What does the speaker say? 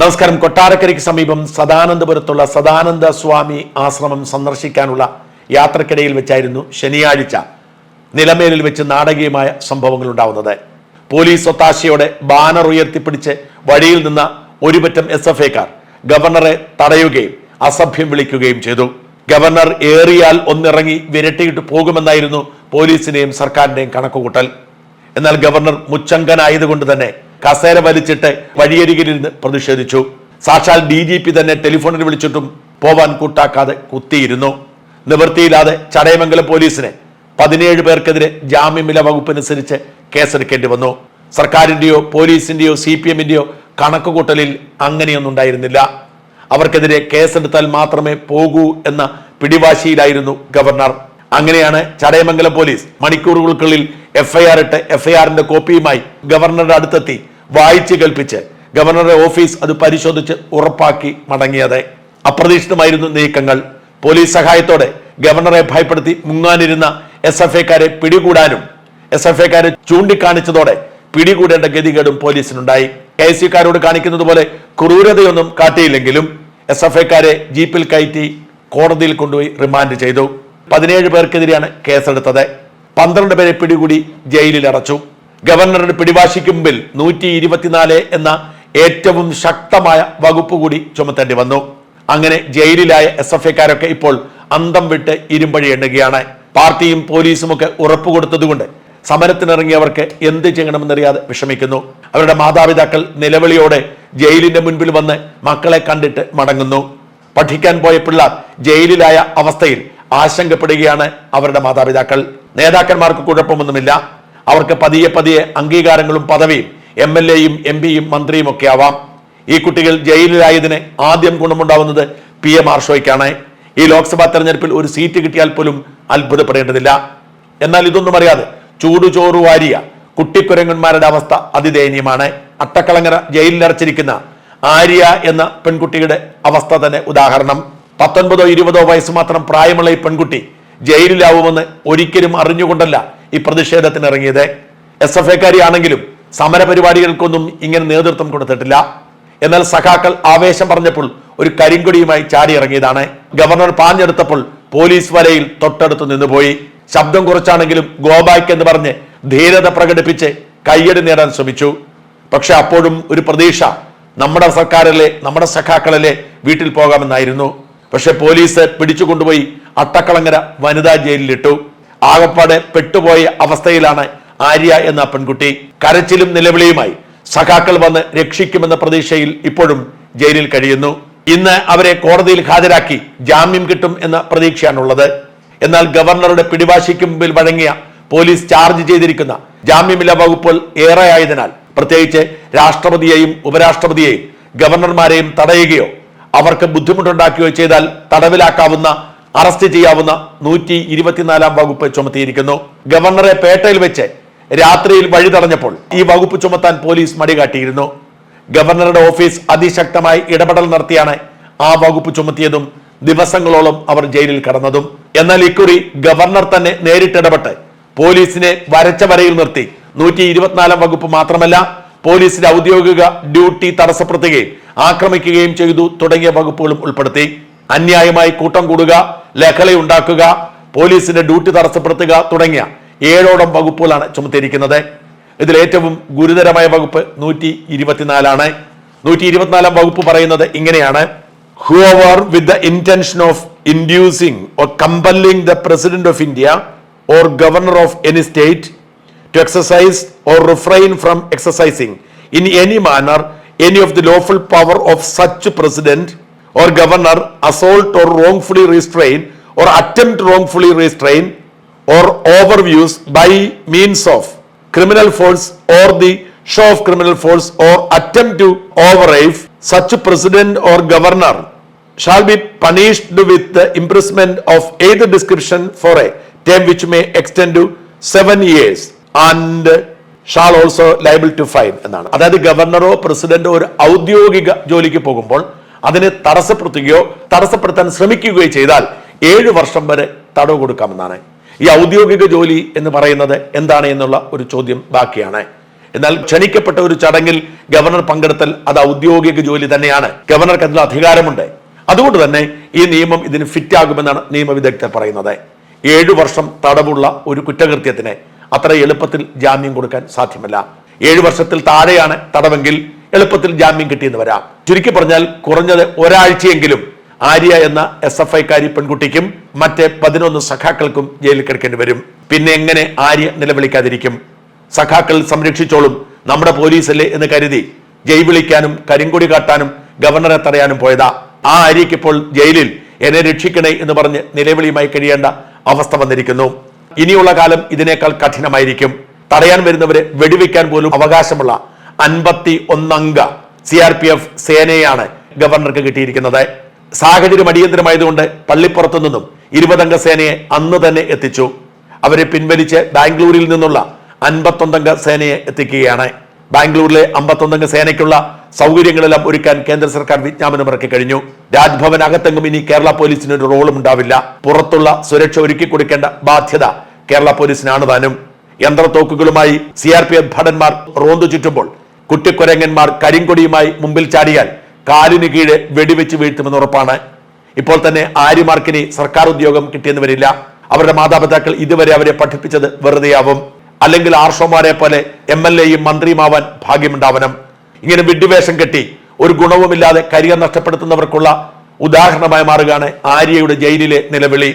നമസ്കാരം. കൊട്ടാരക്കരയ്ക്ക് സമീപം സദാനന്ദപുരത്തുള്ള സദാനന്ദ സ്വാമി ആശ്രമം സന്ദർശിക്കാനുള്ള യാത്രക്കിടയിൽ വെച്ചായിരുന്നു ശനിയാഴ്ച നിലമേലിൽ വെച്ച് നാടകീയമായ സംഭവങ്ങൾ ഉണ്ടാവുന്നത് പോലീസ് ഒത്താശയോടെ ബാനർ ഉയർത്തിപ്പിടിച്ച് വഴിയിൽ നിന്ന ഒരുപറ്റം എസ് എഫ് എക്കാർ ഗവർണറെ തടയുകയും അസഭ്യം വിളിക്കുകയും ചെയ്തു. ഗവർണർ ഏറിയാൽ ഒന്നിറങ്ങി വിരട്ടിയിട്ട് പോകുമെന്നായിരുന്നു പോലീസിനെയും സർക്കാരിന്റെയും കണക്കുകൂട്ടൽ. എന്നാൽ ഗവർണർ മുച്ചങ്കനായതുകൊണ്ട് തന്നെ കസേര വലിച്ചിട്ട് വഴിയരികിലിരുന്ന് പ്രതിഷേധിച്ചു. സാക്ഷാൽ ഡി ജി പി തന്നെ ടെലിഫോണിൽ വിളിച്ചിട്ടും പോവാൻ കൂട്ടാക്കാതെ കുത്തിയിരുന്നു. നിവൃത്തിയില്ലാതെ ചടയമംഗലം പോലീസിനെ പതിനേഴ് പേർക്കെതിരെ ജാമ്യമില വകുപ്പനുസരിച്ച് കേസെടുക്കേണ്ടി വന്നു. സർക്കാരിന്റെയോ പോലീസിന്റെയോ സി പി എമ്മിന്റെയോ കണക്കുകൂട്ടലിൽ അങ്ങനെയൊന്നും ഉണ്ടായിരുന്നില്ല അവർക്കെതിരെ കേസെടുത്താൽ മാത്രമേ പോകൂ എന്ന പിടിവാശിയിലായിരുന്നു ഗവർണർ. അങ്ങനെയാണ് ചടയമംഗലം പോലീസ് മണിക്കൂറുകൾക്കുള്ളിൽ എഫ്ഐആർ ഇട്ട് എഫ്ഐആറിന്റെ കോപ്പിയുമായി ഗവർണറുടെ അടുത്തെത്തി വായിച്ചു കേൾപ്പിച്ച് ഗവർണറുടെ ഓഫീസ് അത് പരിശോധിച്ച് ഉറപ്പാക്കി മടങ്ങിയത്. അപ്രതീക്ഷിതമായിരുന്നു നീക്കങ്ങൾ. പോലീസ് സഹായത്തോടെ ഗവർണറെ ഭയപ്പെടുത്തി മുങ്ങാനിരുന്ന എസ് എഫ് എക്കാരെ പിടികൂടാനും എസ് എഫ് എക്കാരെ ചൂണ്ടിക്കാണിച്ചതോടെ പിടികൂടേണ്ട ഗതികേടും പോലീസിനുണ്ടായി. കെ എസ് യുക്കാരോട് കാണിക്കുന്നത് പോലെ ക്രൂരതയൊന്നും കാട്ടിയില്ലെങ്കിലും എസ് എഫ് എക്കാരെ ജീപ്പിൽ കയറ്റി കോടതിയിൽ കൊണ്ടുപോയി റിമാൻഡ് ചെയ്തു. പതിനേഴ് പേർക്കെതിരെയാണ് കേസെടുത്തത്. പന്ത്രണ്ട് പേരെ പിടികൂടി ജയിലിൽ അടച്ചു. ഗവർണറുടെ പിടിവാശിക്ക് മുമ്പിൽ നൂറ്റി ഇരുപത്തിനാല് എന്ന ഏറ്റവും ശക്തമായ വകുപ്പ് കൂടി ചുമത്തേണ്ടി വന്നു. അങ്ങനെ ജയിലിലായ എസ് എഫ് ഐക്കാരൊക്കെ ഇപ്പോൾ അന്തം വിട്ട് ഇരുമ്പഴി എണ്ണുകയാണ്. പാർട്ടിയും പോലീസും ഒക്കെ ഉറപ്പ് കൊടുത്തതുകൊണ്ട് സമരത്തിനിറങ്ങിയവർക്ക് എന്ത് ചെയ്യണമെന്നറിയാതെ വിഷമിക്കുന്നു. അവരുടെ മാതാപിതാക്കൾ നിലവിളിയോടെ ജയിലിന്റെ മുൻപിൽ വന്ന് മക്കളെ കണ്ടിട്ട് മടങ്ങുന്നു. പഠിക്കാൻ പോയ പിള്ളേർ ജയിലിലായ അവസ്ഥയിൽ ആശങ്കപ്പെടുകയാണ് അവരുടെ മാതാപിതാക്കൾ. നേതാക്കന്മാർക്ക് കുഴപ്പമൊന്നുമില്ല. അവർക്ക് പതിയെ പതിയെ അംഗീകാരങ്ങളും പദവിയും എം എൽ എയും എം പിയും മന്ത്രിയും ഒക്കെ ആവാം. ഈ കുട്ടികൾ ജയിലിലായതിന് ആദ്യം ഗുണമുണ്ടാവുന്നത് പി എം ആർഷോയ്ക്കാണ്. ഈ ലോക്സഭാ തെരഞ്ഞെടുപ്പിൽ ഒരു സീറ്റ് കിട്ടിയാൽ പോലും അത്ഭുതപ്പെടേണ്ടതില്ല. എന്നാൽ ഇതൊന്നും അറിയാതെ ചൂടുചോറ് വാരിയ കുട്ടിക്കുരങ്ങന്മാരുടെ അവസ്ഥ അതിദയനീയമാണ്. അട്ടക്കളങ്ങര ജയിലിലടച്ചിരിക്കുന്ന ആര്യ എന്ന പെൺകുട്ടിയുടെ അവസ്ഥ തന്നെ ഉദാഹരണം. പത്തൊൻപതോ ഇരുപതോ വയസ്സ് മാത്രം പ്രായമുള്ള ഈ പെൺകുട്ടി ജയിലിലാവുമെന്ന് ഒരിക്കലും അറിഞ്ഞുകൊണ്ടല്ല ഈ പ്രതിഷേധത്തിന് ഇറങ്ങിയത് എസ് എഫ് എക്കാരിയാണെങ്കിലും സമരപരിപാടികൾക്കൊന്നും ഇങ്ങനെ നേതൃത്വം കൊടുത്തിട്ടില്ല. എന്നാൽ സഖാക്കൾ ആവേശം പറഞ്ഞപ്പോൾ ഒരു കരിങ്കൊടിയുമായി ചാടി ഇറങ്ങിയതാണ് ഗവർണർ പാഞ്ഞെടുത്തപ്പോൾ പോലീസ് വലയിൽ തൊട്ടടുത്ത് നിന്നുപോയി. ശബ്ദം കുറച്ചാണെങ്കിലും ഗോബാക്ക് എന്ന് പറഞ്ഞ് ധീരത പ്രകടിപ്പിച്ച് കയ്യടി നേടാൻ ശ്രമിച്ചു. പക്ഷെ അപ്പോഴും ഒരു പ്രതീക്ഷ നമ്മുടെ സർക്കാരിലെ നമ്മുടെ സഖാക്കളിലെ വീട്ടിൽ പോകാമെന്നായിരുന്നു. പക്ഷെ പോലീസ് പിടിച്ചു കൊണ്ടുപോയി അട്ടക്കളങ്ങര വനിതാ ജയിലിലിട്ടു. ആകപ്പാടെ പെട്ടുപോയ അവസ്ഥയിലാണ് ആര്യ എന്ന പെൺകുട്ടി. കരച്ചിലും നിലവിളിയുമായി സഖാക്കൾ വന്ന് രക്ഷിക്കുമെന്ന പ്രതീക്ഷയിൽ ഇപ്പോഴും ജയിലിൽ കഴിയുന്നു. ഇന്ന് അവരെ കോടതിയിൽ ഹാജരാക്കി ജാമ്യം കിട്ടും എന്ന പ്രതീക്ഷയാണുള്ളത്. എന്നാൽ ഗവർണറുടെ പിടിവാശിക്ക് മുമ്പിൽ വഴങ്ങിയ പോലീസ് ചാർജ് ചെയ്തിരിക്കുന്ന ജാമ്യമില്ലാ വകുപ്പുകൾ ഏറെയായതിനാൽ പ്രത്യേകിച്ച് രാഷ്ട്രപതിയെയും ഉപരാഷ്ട്രപതിയെയും ഗവർണർമാരെയും തടയുകയോ അവർക്ക് ബുദ്ധിമുട്ടുണ്ടാക്കുകയോ ചെയ്താൽ തടവിലാക്കാവുന്ന അറസ്റ്റ് ചെയ്യാവുന്ന നൂറ്റി ഇരുപത്തിനാലാം വകുപ്പ് ചുമത്തിയിരിക്കുന്നു. ഗവർണറെ പേട്ടയിൽ വെച്ച് രാത്രിയിൽ വഴി തടഞ്ഞപ്പോൾ ഈ വകുപ്പ് ചുമത്താൻ പോലീസ് മടികാട്ടിയിരുന്നു. ഗവർണറുടെ ഓഫീസ് അതിശക്തമായി ഇടപെടൽ നടത്തിയാണ് ആ വകുപ്പ് ചുമത്തിയതും ദിവസങ്ങളോളം അവർ ജയിലിൽ കടന്നതും. എന്നാൽ ഇക്കുറി ഗവർണർ തന്നെ നേരിട്ടിടപെട്ട് പോലീസിനെ വരച്ച വരയിൽ നിർത്തി. നൂറ്റി ഇരുപത്തിനാലാം വകുപ്പ് മാത്രമല്ല പോലീസിന്റെ ഔദ്യോഗിക ഡ്യൂട്ടി തടസ്സപ്പെടുത്തുകയും ആക്രമിക്കുകയും ചെയ്തു തുടങ്ങിയ വകുപ്പുകളും ഉൾപ്പെടുത്തി. അന്യായമായി കൂട്ടം കൂടുക ലഹളയുണ്ടാക്കുക പോലീസിന്റെ ഡ്യൂട്ടി തടസ്സപ്പെടുത്തുക തുടങ്ങിയ ഏഴോളം വകുപ്പുകളാണ് ചുമത്തിയിരിക്കുന്നത് ഇതിൽ ഏറ്റവും ഗുരുതരമായ വകുപ്പ് നൂറ്റി ഇരുപത്തിനാലാണ് നൂറ്റി ഇരുപത്തിനാലാം വകുപ്പ് പറയുന്നത് ഇങ്ങനെയാണ് whoever with the intention of inducing or compelling the president of India or governor of any state to exercise or refrain from exercising in any manner any of the lawful power of such president or governor assault or wrongfully restrain or attempt wrongfully restrain or overuse by means of criminal force or the show of criminal force or attempt to override such president or governor shall be punished with the imprisonment of either description for a term which may extend to seven years and shall also liable to fine എന്നാണ് അതായത് ഗവർണറോ പ്രസിഡന്റോ ഒരു ഔദ്യോഗിക ജോലിക്ക് പോകുമ്പോൾ അതിനെ തടസ്സപ്പെടുത്തുകയോ തടസ്സപ്പെടുത്താൻ ശ്രമിക്കുകയോ ചെയ്താൽ ഏഴ് വർഷം വരെ തടവ് കൊടുക്കാമെന്നാണ്. ഈ ഔദ്യോഗിക ജോലി എന്ന് പറയുന്നത് എന്താണ് എന്നുള്ള ഒരു ചോദ്യം ബാക്കിയാണ്. എന്നാൽ ക്ഷണിക്കപ്പെട്ട ഒരു ചടങ്ങിൽ ഗവർണർ പങ്കെടുത്തൽ അത് ഔദ്യോഗിക ജോലി തന്നെയാണ്. ഗവർണർക്ക് അതിൽ അധികാരമുണ്ട്. അതുകൊണ്ട് തന്നെ ഈ നിയമം ഇതിന് ഫിറ്റ് ആകുമെന്നാണ് നിയമവിദഗ്ധർ പറയുന്നത്. ഏഴു വർഷം തടവുള്ള ഒരു കുറ്റകൃത്യത്തിന് അത്ര എളുപ്പത്തിൽ ജാമ്യം കൊടുക്കാൻ സാധ്യമല്ല. ഏഴു വർഷത്തിൽ താഴെയാണ് തടവെങ്കിൽ എളുപ്പത്തിൽ ജാമ്യം കിട്ടിയെന്ന് വരാം. ചുരുക്കി പറഞ്ഞാൽ കുറഞ്ഞത് ഒരാഴ്ചയെങ്കിലും ആര്യ എന്ന എസ് എഫ് ഐക്കാരി പെൺകുട്ടിക്കും മറ്റ് പതിനൊന്ന് സഖാക്കൾക്കും ജയിലിൽ കിടക്കേണ്ടി വരും. പിന്നെ എങ്ങനെ ആര്യ നിലവിളിക്കാതിരിക്കും? സഖാക്കൾ സംരക്ഷിച്ചോളും. നമ്മുടെ പോലീസല്ലേ എന്ന് കരുതി ജയ് വിളിക്കാനും കരിങ്കൊടി കാട്ടാനും ഗവർണറെ തടയാനും പോയതാ. ആ ആര്യയ്ക്ക് ഇപ്പോൾ ജയിലിൽ എന്നെ രക്ഷിക്കണേ എന്ന് പറഞ്ഞ് നിലവിളിയുമായി കഴിയേണ്ട അവസ്ഥ വന്നിരിക്കുന്നു. ഇനിയുള്ള കാലം ഇതിനേക്കാൾ കഠിനമായിരിക്കും. തടയാൻ വരുന്നവരെ വെടിവെക്കാൻ പോലും അവകാശമുള്ള അൻപത്തി ഒന്നംഗ സി ആർ പി എഫ് സേനയാണ് ഗവർണർക്ക് കിട്ടിയിരിക്കുന്നത്. സാഹചര്യം അടിയന്തരമായതുകൊണ്ട് പള്ളിപ്പുറത്തു നിന്നും ഇരുപതംഗ സേനയെ അന്ന് തന്നെ എത്തിച്ചു. അവരെ പിൻവലിച്ച് ബാംഗ്ലൂരിൽ നിന്നുള്ള അൻപത്തൊന്നംഗ സേനയെ എത്തിക്കുകയാണ്. ബാംഗ്ലൂരിലെ അമ്പത്തൊന്നംഗ സേനയ്ക്കുള്ള സൗകര്യങ്ങളെല്ലാം ഒരുക്കാൻ കേന്ദ്ര സർക്കാർ വിജ്ഞാപനം ഇറക്കി കഴിഞ്ഞു. രാജ്ഭവൻ അകത്തെങ്കും ഇനി കേരള പോലീസിന് ഒരു റോളും ഉണ്ടാവില്ല. പുറത്തുള്ള സുരക്ഷ ഒരുക്കി കൊടുക്കേണ്ട ബാധ്യത കേരള പോലീസിനാണ് താനും. യന്ത്രത്തോക്കുകളുമായി സി ആർ പി എഫ് ഭടന്മാർ റോന്തു ചുറ്റുമ്പോൾ കുട്ടിക്കൊരങ്ങന്മാർ കരിങ്കൊടിയുമായി മുമ്പിൽ ചാടിയാൽ കാലിന് കീഴെ വെടിവെച്ച് വീഴ്ത്തുമെന്ന് ഉറപ്പാണ്. ഇപ്പോൾ തന്നെ ആര്യമാർക്കിനി സർക്കാർ ഉദ്യോഗം കിട്ടിയെന്ന് വരില്ല. അവരുടെ മാതാപിതാക്കൾ ഇതുവരെ അവരെ പഠിപ്പിച്ചത് വെറുതെയാവും. അല്ലെങ്കിൽ ആർഷോമാരെ പോലെ എം എൽ എയും മന്ത്രിയുമാവാൻ ഭാഗ്യമുണ്ടാവണം. ഇങ്ങനെ വിഡ്ഢിവേഷം കെട്ടി ഒരു ഗുണവുമില്ലാതെ കരിയർ നഷ്ടപ്പെടുത്തുന്നവർക്കുള്ള ഉദാഹരണമായി മാറുകയാണ് ആര്യയുടെ ജയിലിലെ നിലവിളി.